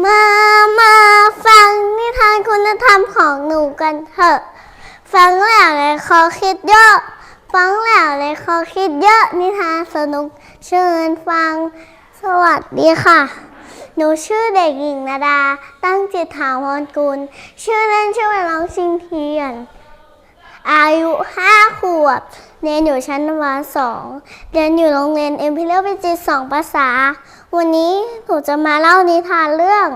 มา มาฟังนิทานคุณธรรมของหนูกันเถอะ ฟังแล้วเลยขอคิดเยอะ ฟังแล้วเลยขอคิดเยอะ นิทานสนุกเชิญฟัง สวัสดีค่ะ หนูชื่อเด็กหญิงนาดา ตั้งจิตถาวรกุล ชื่อเล่นชื่อว่าน้องชิงเทียน อายุห้าขวบ เรียนอยู่ชั้นประมาณสองเรียนอยู่โรงเรียนเอ็มพิเรียลวิจิตสองภาษา วันนี้หนูจะมาเล่านิทานเรื่อง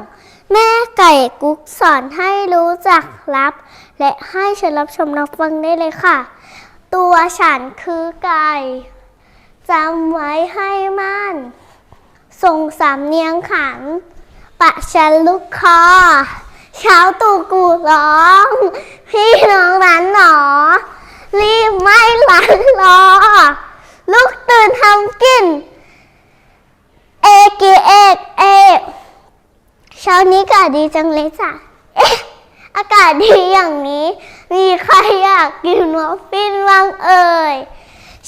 แม่ไก่กุ๊กสอนให้รู้จักรับ และให้เชิญรับชมรับฟังได้เลยค่ะ ตัวฉันคือไก่จำไว้ให้มั่น ส่งสามเนียงขัน ปะฉันลูกคอ เช้าตู่กูร้อง พี่น้องนั้นหนอ รีบไม่หลันรอลูกตื่นทำกิน เอเกเอกเอกเช้านี้อากาศดีจังเลยจ้ะเอ๊ะอากาศดีอย่างนี้ มีใครอยากกินมัฟฟินบ้างเอ่ย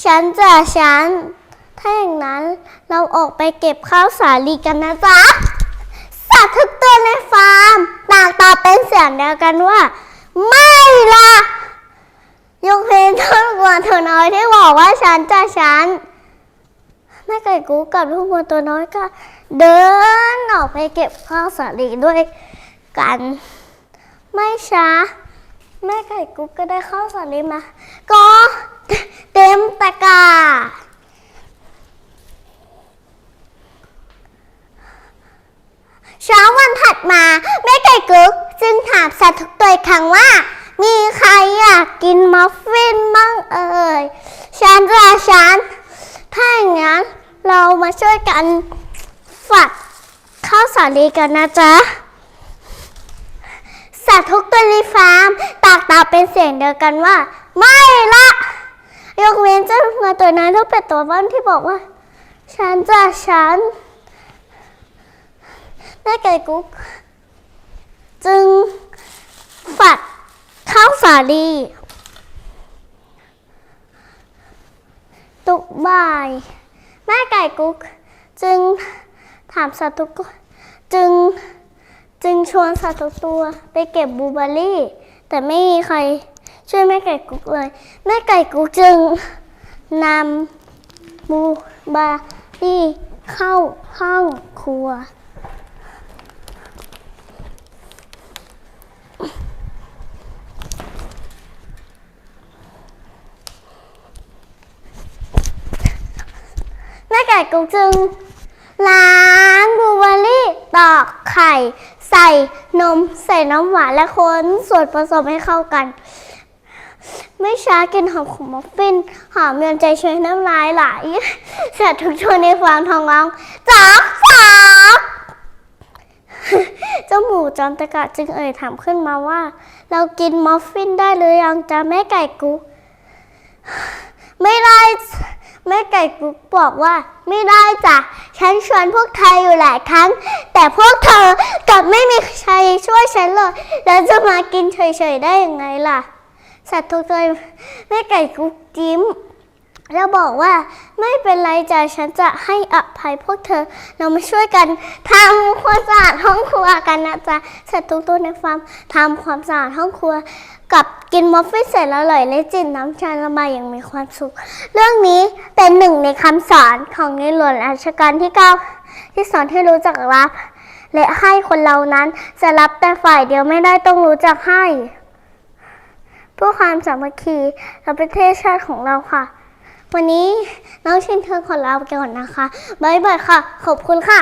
ฉันจะฉัน ถ้าอย่างนั้นเราออกไปเก็บข้าวสาลีกันนะจ๊ะสัตว์ทุกตัวในฟาร์มต่างตอบเป็นเสียงเดียวกันว่า ไม่ละยกเว้นเจ้าวัวตัวน้อยที่บอกว่าฉันจะฉันแม่ไก่กูกับลูกวัวตัวน้อยก็ เดินออกไปเก็บข้าวสาลีด้วยกัน ไม่ช้า แม่ไก่กุ๊กก็ได้ข้าวสาลีมา ก็เต็มตะกาเช้าวันถัดมาแม่ไก่กุ๊กจึงถามสัตว์ทุกตัวอีกครั้งว่า มีใครอยากกินมัฟฟินบ้างเอ่ยฉันจะฉันถ้าอย่างนั้นเรามาช่วยกันฝัดข้าวสาลีกันนะจ๊ะ สัตว์ทุกตัวในฟาร์มตากตาเป็นเสียงเดียวกันว่า ไม่ละ ยกเว้นเจ้าเงาตัวนั้นที่เป็นตัวบ้านที่บอกว่า ฉันจะฉันแม่ไก่กุ๊กจึงฝัดข้าวสาลี ทุกบ่าย แม่ไก่กุ๊กจึงถามสัตว์ทุกตัวจึงจึงชวนสัตว์ทุกตัวไปเก็บบูเบอร์รี่ แต่ไม่มีใครช่วยแม่ไก่กุ๊กเลย แม่ไก่กุ๊กจึงนำบูเบอร์รี่เข้าห้องครัว แม่ไก่กุ๊กจึง ล้างบลูเบอร์รี่ตอกไข่ ใส่นมใส่น้ำหวานและคนส่วนผสมให้เข้ากัน ไม่ช้ากลินหอมของมัฟฟิน หอมเยือนใจช่วยน้ำลายไหลเสร็จทุกชนในฟาร์มทองร้องจอกจอกเจ้าหมูจอมตะกะจึงเอ่ยถามขึ้นมาว่า เรากินมัฟฟินได้หรือยังจ๊ะแม่ไก่กุ๊กไม่ได้ แม่ไก่กุ๊กบอกว่า ไม่ได้จ้ะ ฉันชวนพวกเธออยู่หลายครั้ง แต่พวกเธอกลับไม่มีใครช่วยฉันเลย แล้วจะมากินเฉยๆได้ยังไงล่ะ สัตว์ทุกตัวแม่ไก่กุ๊กจิ้ม แล้วบอกว่าไม่เป็นไรจ้ะฉันจะให้อภัยพวกเธอ เรามาช่วยกันทำความสะอาดห้องครัวกันนะจ๊ะสัตว์ทุกตัวในฟาร์มทำความสะอาดห้องครัว กับกินมัฟฟินเสร็จแล้วอร่อยและจิบน้ำชาละบายอย่างมีความสุข เรื่องนี้เป็นหนึ่งในคำสอนของในหลวงรัชกาลที่9ที่สอนให้รู้จักรับ และให้คนเรานั้นจะรับแต่ฝ่ายเดียวไม่ได้ต้องรู้จักให้เพื่อความสามัคคีและประเทศชาติของเราค่ะ วันนี้น้องชินเธอขอลาไปก่อนนะคะ บ๊ายบายค่ะ ขอบคุณค่ะ